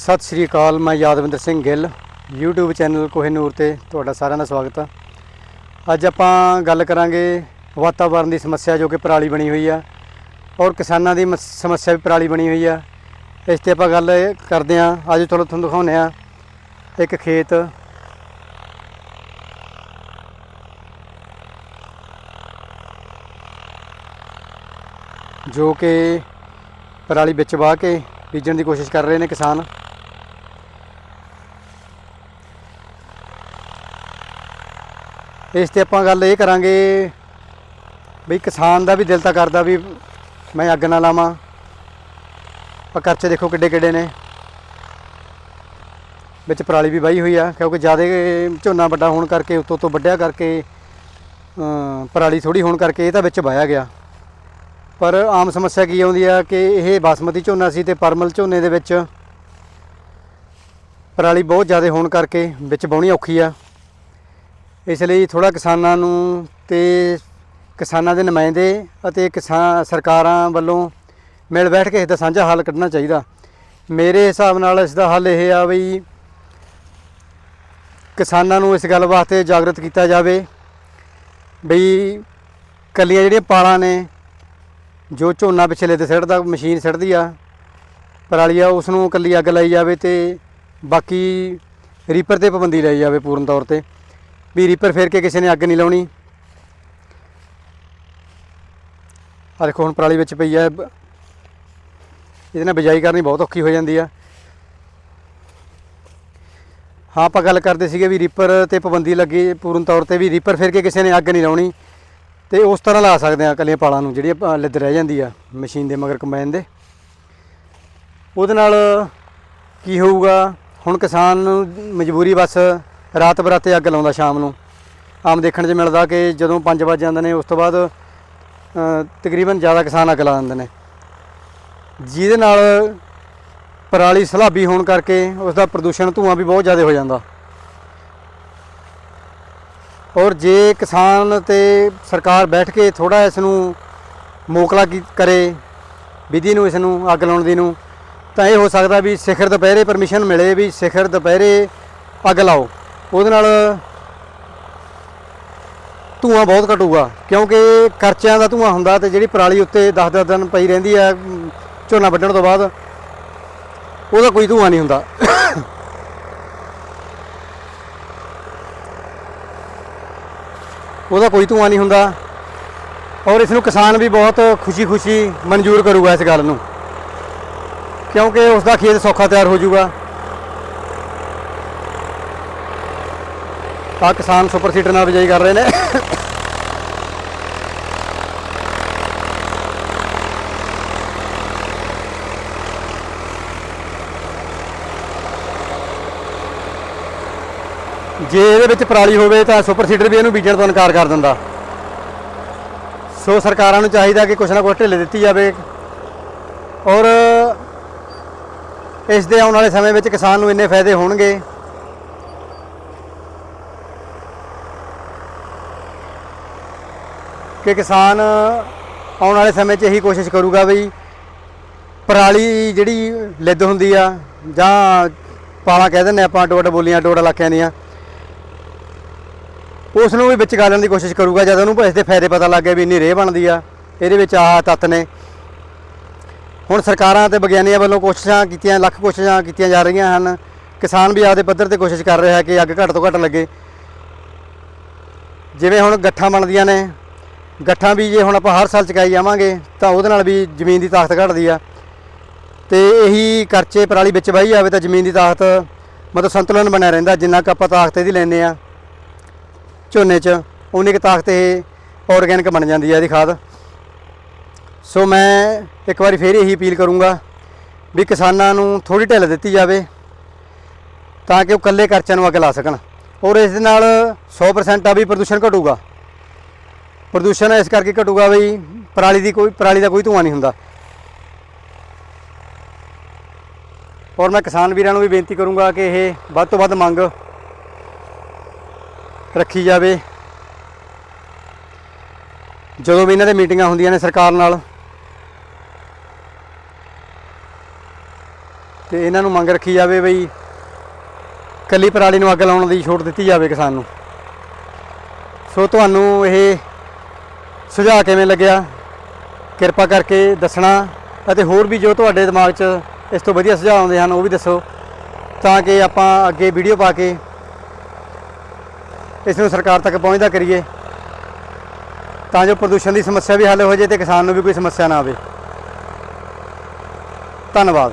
ਸਤਿ ਸ਼੍ਰੀ ਅਕਾਲ, ਮੈਂ ਯਾਦਵਿੰਦਰ ਸਿੰਘ ਗਿੱਲ, YouTube ਚੈਨਲ ਕੋਹਿਨੂਰ ਤੇ ਤੁਹਾਡਾ ਸਾਰਿਆਂ ਦਾ ਸਵਾਗਤ ਹੈ ਅੱਜ ਆਪਾਂ ਗੱਲ ਕਰਾਂਗੇ ਵਾਤਾਵਰਣ ਦੀ ਸਮੱਸਿਆ ਜੋ ਕਿ ਪਰਾਲੀ ਬਣੀ ਹੋਈ ਆ ਔਰ ਕਿਸਾਨਾਂ ਦੀ ਮਸ- ਸਮੱਸਿਆ ਵੀ ਪਰਾਲੀ ਬਣੀ ਹੋਈ ਆ। ਇਸ ਤੇ ਆਪਾਂ ਗੱਲ ਕਰਦੇ ਹਾਂ ਅੱਜ ਤੁਹਾਨੂੰ ਤੁਹਾਨੂੰ ਦਿਖਾਉਂਦੇ ਆ ਇੱਕ ਖੇਤ। ਜੋ ਕਿ ਪਰਾਲੀ ਵਿੱਚ ਵਾਹ ਕੇ ਬੀਜਣ ਦੀ ਕੋਸ਼ਿਸ਼ ਕਰ ਰਹੇ ਨੇ ਕਿਸਾਨ। ਇਸ ਤੇ ਆਪਾਂ ਗੱਲ ਇਹ ਕਰਾਂਗੇ ਬਈ ਕਿਸਾਨ ਦਾ ਵੀ ਦਿਲ ਤਾਂ ਕਰਦਾ ਵੀ ਮੈਂ ਅੱਗ ਨਾ ਲਾਵਾਂ। ਪਰ ਖਰਚੇ ਦੇਖੋ ਕਿੱਡੇ ਕਿੱਡੇ ਨੇ। ਵਿੱਚ ਪਰਾਲੀ ਵੀ ਵਾਹੀ ਹੋਈ ਆ, ਕਿਉਂਕਿ ਜ਼ਿਆਦਾ ਝੋਨਾ ਵੱਡਾ ਹੋਣ ਕਰਕੇ, ਉੱਤੋਂ ਤੋਂ ਵੱਡਿਆ ਕਰਕੇ ਪਰਾਲੀ ਥੋੜੀ ਹੋਣ ਕਰਕੇ ਇਹ ਤਾਂ ਵਿੱਚ ਵਾਇਆ ਗਿਆ। ਪਰ ਆਮ ਸਮੱਸਿਆ ਕੀ ਆਉਂਦੀ ਆ ਕਿ ਇਹ ਬਾਸਮਤੀ ਝੋਨਾ ਸੀ ਤੇ ਪਰਮਲ ਝੋਨੇ ਦੇ ਵਿੱਚ ਪਰਾਲੀ ਬਹੁਤ ਜ਼ਿਆਦਾ ਹੋਣ ਕਰਕੇ ਵਿੱਚ ਬਾਉਣੀ ਔਖੀ ਆ। ਇਸ ਲਈ ਥੋੜਾ ਕਿਸਾਨਾਂ ਨੂੰ ਤੇ ਕਿਸਾਨਾਂ ਦੇ ਨੁਮਾਇੰਦੇ ਅਤੇ ਕਿਸਾਨ ਸਰਕਾਰਾਂ ਵੱਲੋਂ ਮਿਲ ਬੈਠ ਕੇ ਇਸ ਦਾ ਸਾਂਝਾ ਹੱਲ ਕੱਢਣਾ ਚਾਹੀਦਾ। ਮੇਰੇ ਹਿਸਾਬ ਨਾਲ ਇਸ ਦਾ ਹੱਲ ਇਹ ਆ ਵੀ ਕਿਸਾਨਾਂ ਨੂੰ ਇਸ ਗੱਲ ਵਾਸਤੇ ਜਾਗਰਤ ਕੀਤਾ ਜਾਵੇ ਬਈ ਕੱਲੀਆਂ ਜਿਹੜੀਆਂ ਪਾਲਾਂ ਨੇ, ਜੋ ਝੋਨਾ ਪਿਛਲੇ ਤੇ ਸਿੱਟਦਾ, ਮਸ਼ੀਨ ਸਿੱਟਦੀ ਆ ਪਰਾਲੀ ਆ ਉਸ ਨੂੰ ਕੱਲੀ ਅੱਗ ਲਾਈ ਜਾਵੇ ਤੇ ਬਾਕੀ ਰੀਪਰ ਤੇ ਪਾਬੰਦੀ ਲਾਈ ਜਾਵੇ ਪੂਰਨ ਤੌਰ ਤੇ। ਵੀ ਰੀਪਰ ਫੇਰ ਕੇ ਕਿਸੇ ਨੇ ਅੱਗ ਨਹੀਂ ਲਾਉਣੀ। ਆ ਦੇਖੋ, ਹੁਣ ਪਰਾਲੀ ਵਿੱਚ ਪਈ ਹੈ ਇਹਦੇ ਨਾਲ ਬਿਜਾਈ ਕਰਨੀ ਬਹੁਤ ਔਖੀ ਹੋ ਜਾਂਦੀ ਆ। ਹਾਂ, ਆਪਾਂ ਗੱਲ ਕਰਦੇ ਸੀਗੇ ਵੀ ਰੀਪਰ ਤੇ ਪਾਬੰਦੀ ਲੱਗੀ ਪੂਰਨ ਤੌਰ ਤੇ ਵੀ ਰੀਪਰ ਫੇਰ ਕੇ ਕਿਸੇ ਨੇ ਅੱਗ ਨਹੀਂ ਲਾਉਣੀ। ਤੇ ਉਸ ਤਰ੍ਹਾਂ ਲਾ ਸਕਦੇ ਆ ਕੱਲੀਆਂ ਪਾਲਾਂ ਨੂੰ, ਜਿਹੜੀ ਲਿੱਦ ਰਹਿ ਜਾਂਦੀ ਆ ਮਸ਼ੀਨ ਦੇ ਮਗਰ ਕੰਬਾਈਨ ਦੇ। ਉਹਦੇ ਨਾਲ ਕੀ ਹੋਊਗਾ? ਹੁਣ ਕਿਸਾਨ ਨੂੰ ਮਜਬੂਰੀ ਬਸ ਰਾਤ ਬਰਾਤੇ ਅੱਗ ਲਾਉਂਦਾ ਸ਼ਾਮ ਨੂੰ। ਆਮ ਦੇਖਣ 'ਚ ਮਿਲਦਾ ਕਿ ਜਦੋਂ 5 ਵਜੇ ਜਾਂਦੇ ਨੇ, ਉਸ ਤੋਂ ਬਾਅਦ ਤਕਰੀਬਨ ਜ਼ਿਆਦਾ ਕਿਸਾਨ ਅੱਗ ਲਾ ਦਿੰਦੇ ਨੇ। ਜਿਹਦੇ ਨਾਲ ਪਰਾਲੀ ਸਲਾਬੀ ਹੋਣ ਕਰਕੇ ਉਸ ਦਾ ਪ੍ਰਦੂਸ਼ਣ ਧੂਆਂ ਵੀ ਬਹੁਤ ਜ਼ਿਆਦਾ ਹੋ ਜਾਂਦਾ। ਔਰ ਜੇ ਕਿਸਾਨ ਤੇ ਸਰਕਾਰ ਬੈਠ ਕੇ ਥੋੜਾ ਇਸ ਨੂੰ ਮੋਕਲਾ ਕਰੇ, ਵਿਧੀ ਨੂੰ, ਇਸ ਨੂੰ, ਅੱਗ ਲਾਉਣ ਦੀ ਨੂੰ, ਤਾਂ ਇਹ ਹੋ ਸਕਦਾ ਵੀ ਸਿਖਰ ਦੁਪਹਿਰੇ ਪਰਮਿਸ਼ਨ ਮਿਲੇ ਵੀ ਸਿਖਰ ਦੁਪਹਿਰੇ ਅੱਗ ਲਾਓ। ਉਹਦੇ ਨਾਲ ਧੂਆਂ ਬਹੁਤ ਘਟੂਗਾ, ਕਿਉਂਕਿ ਖਰਚਿਆਂ ਦਾ ਧੂਆਂ ਹੁੰਦਾ ਤੇ ਜਿਹੜੀ ਪਰਾਲੀ ਉੱਤੇ 10-10 ਦਿਨ ਪਈ ਰਹਿੰਦੀ ਹੈ ਝੋਨਾ ਵੱਢਣ ਤੋਂ ਬਾਅਦ, ਉਹਦਾ ਕੋਈ ਧੂਆਂ ਨਹੀਂ ਹੁੰਦਾ। ਉਹਦਾ ਕੋਈ ਧੂਆਂ ਨਹੀਂ ਹੁੰਦਾ ਔਰ ਇਸ ਨੂੰ ਕਿਸਾਨ ਵੀ ਬਹੁਤ ਖੁਸ਼ੀ-ਖੁਸ਼ੀ ਮਨਜ਼ੂਰ ਕਰੂਗਾ ਇਸ ਗੱਲ ਨੂੰ, ਕਿਉਂਕਿ ਉਸ ਦਾ ਖੇਤ ਸੌਖਾ ਤਿਆਰ ਹੋ ਜਾਊਗਾ। ਤਾਂ ਕਿਸਾਨ ਸੁਪਰ ਸੀਟਰ ਨਾਲ ਬਿਜਾਈ ਕਰ ਰਹੇ ਨੇ। ਜੇ ਇਹਦੇ ਵਿੱਚ ਪਰਾਲੀ ਹੋਵੇ ਤਾਂ ਸੁਪਰ ਸੀਡਰ ਵੀ ਇਹਨੂੰ ਬੀਜਣ ਤੋਂ ਇਨਕਾਰ ਕਰ ਦਿੰਦਾ। ਸੋ ਸਰਕਾਰਾਂ ਨੂੰ ਚਾਹੀਦਾ ਕਿ ਕੁਛ ਨਾ ਕੁਛ ਢਿੱਲੇ ਦਿੱਤੀ ਜਾਵੇ। ਔਰ ਇਸ ਦੇ ਆਉਣ ਵਾਲੇ ਸਮੇਂ ਵਿੱਚ ਕਿਸਾਨ ਨੂੰ ਇੰਨੇ ਫਾਇਦੇ ਹੋਣਗੇ। ਕਿ ਕਿਸਾਨ ਆਉਣ ਵਾਲੇ ਸਮੇਂ 'ਚ ਇਹੀ ਕੋਸ਼ਿਸ਼ ਕਰੂਗਾ ਬਈ ਪਰਾਲੀ ਜਿਹੜੀ ਲਿੱਦ ਹੁੰਦੀ ਆ, ਜਾਂ ਪਾਲਾ ਕਹਿ ਦਿੰਦੇ ਆਪਾਂ ਡੋਡ ਬੋਲੀਆਂ ਡੋਡ ਇਲਾਕਿਆਂ ਦੀਆਂ, ਉਸ ਨੂੰ ਵੀ ਵਿੱਚ ਗਾਲਣ ਦੀ ਕੋਸ਼ਿਸ਼ ਕਰੂਗਾ, ਜਦ ਉਹਨੂੰ ਇਸ ਦੇ ਫਾਇਦੇ ਪਤਾ ਲੱਗ ਗਏ ਵੀ ਇੰਨੀ ਰੇਹ ਬਣਦੀ ਆ, ਇਹਦੇ ਵਿੱਚ ਆਹ ਤੱਤ ਨੇ। ਹੁਣ ਸਰਕਾਰਾਂ ਤੇ ਵਿਗਿਆਨੀਆਂ ਵੱਲੋਂ ਕੋਸ਼ਿਸ਼ਾਂ ਕੀਤੀਆਂ, ਲੱਖ ਕੋਸ਼ਿਸ਼ਾਂ ਕੀਤੀਆਂ ਜਾ ਰਹੀਆਂ ਹਨ। ਕਿਸਾਨ ਵੀ ਆਪਦੇ ਪੱਧਰ ਤੇ ਕੋਸ਼ਿਸ਼ ਕਰ ਰਿਹਾ ਕਿ ਅੱਗ ਘੱਟ ਤੋਂ ਘੱਟ ਲੱਗੇ। ਜਿਵੇਂ ਹੁਣ ਗੱਠਾਂ ਬਣਦੀਆਂ ਨੇ ਗੱਠਾਂ ਵੀ ਜੇ ਹੁਣ ਆਪਾਂ ਹਰ ਸਾਲ ਚਕਾਈ ਜਾਵਾਂਗੇ, ਤਾਂ ਉਹਦੇ ਨਾਲ ਵੀ ਜ਼ਮੀਨ ਦੀ ਤਾਕਤ ਘਟਦੀ ਆ। ਤੇ ਇਹੀ ਕਰਚੇ ਪਰਾਲੀ ਵਿੱਚ ਵਾਹੀ ਜਾਵੇ ਤਾਂ ਜ਼ਮੀਨ ਦੀ ਤਾਕਤ ਮਤਲਬ ਸੰਤੁਲਨ ਬਣਿਆ ਰਹਿੰਦਾ, ਜਿੰਨਾ ਕੁ ਆਪਾਂ ਤਾਕਤ ਇਹਦੀ ਲੈਂਦੇ ਆ। ਝੋਨੇ 'ਚ ਉਨੀ ਕੁ ਤਾਕਤ ਇਹ ਆਰਗੈਨਿਕ ਬਣ ਜਾਂਦੀ ਹੈ ਇਹਦੀ ਖਾਦ। ਸੋ ਮੈਂ ਇੱਕ ਵਾਰੀ ਫੇਰ ਇਹੀ ਅਪੀਲ ਕਰੂੰਗਾ ਵੀ ਕਿਸਾਨਾਂ ਨੂੰ ਥੋੜੀ ਢਿੱਲ ਦਿੱਤੀ ਜਾਵੇ, ਤਾਂ ਕਿ ਉਹ ਇਕੱਲੇ ਖਰਚਿਆਂ ਨੂੰ ਅੱਗ ਲਾ ਸਕਣ। ਔਰ ਇਸ ਦੇ ਨਾਲ 100% ਆ ਵੀ ਪ੍ਰਦੂਸ਼ਣ ਘਟੂਗਾ। ਪ੍ਰਦੂਸ਼ਣ ਇਸ ਕਰਕੇ ਘਟੂਗਾ ਬਈ, ਪਰਾਲੀ ਦੀ ਕੋਈ ਪਰਾਲੀ ਦਾ ਕੋਈ ਧੂੰਆਂ ਨਹੀਂ ਹੁੰਦਾ। ਔਰ ਮੈਂ ਕਿਸਾਨ ਵੀਰਾਂ ਨੂੰ ਵੀ ਬੇਨਤੀ ਕਰੂੰਗਾ ਕਿ ਇਹ ਵੱਧ ਤੋਂ ਵੱਧ ਮੰਗ ਰੱਖੀ ਜਾਵੇ। ਜਦੋਂ ਵੀ ਇਹਨਾਂ ਦੇ ਮੀਟਿੰਗਾਂ ਹੁੰਦੀਆਂ ਨੇ ਸਰਕਾਰ ਨਾਲ, ਤੇ ਇਹਨਾਂ ਨੂੰ ਮੰਗ ਰੱਖੀ ਜਾਵੇ ਬਈ ਕੱਲੀ ਪਰਾਲੀ ਨੂੰ ਅੱਗ ਲਾਉਣ ਦੀ ਛੋਟ ਦਿੱਤੀ ਜਾਵੇ ਕਿਸਾਨ ਨੂੰ। ਸੋ ਤੁਹਾਨੂੰ ਇਹ ਸੁਝਾਅ ਕਿਵੇਂ ਲੱਗਿਆ? ਕਿਰਪਾ ਕਰਕੇ ਦੱਸਣਾ ਅਤੇ ਹੋਰ ਵੀ ਜੋ ਤੁਹਾਡੇ ਦਿਮਾਗ 'ਚ ਇਸ ਤੋਂ ਵਧੀਆ ਸੁਝਾਅ ਆਉਂਦੇ ਹਨ, ਉਹ ਵੀ ਦੱਸੋ ਤਾਂ ਕਿ ਆਪਾਂ ਅੱਗੇ ਵੀਡੀਓ ਪਾ ਕੇ ਇਸ ਨੂੰ ਸਰਕਾਰ ਤੱਕ ਪਹੁੰਚਦਾ ਕਰੀਏ। ਤਾਂ ਜੋ ਪ੍ਰਦੂਸ਼ਣ ਦੀ ਸਮੱਸਿਆ ਵੀ ਹੱਲ ਹੋ ਜਾਏ ਤੇ ਕਿਸਾਨ ਨੂੰ ਵੀ ਕੋਈ ਸਮੱਸਿਆ ਨਾ ਆਵੇ। ਧੰਨਵਾਦ।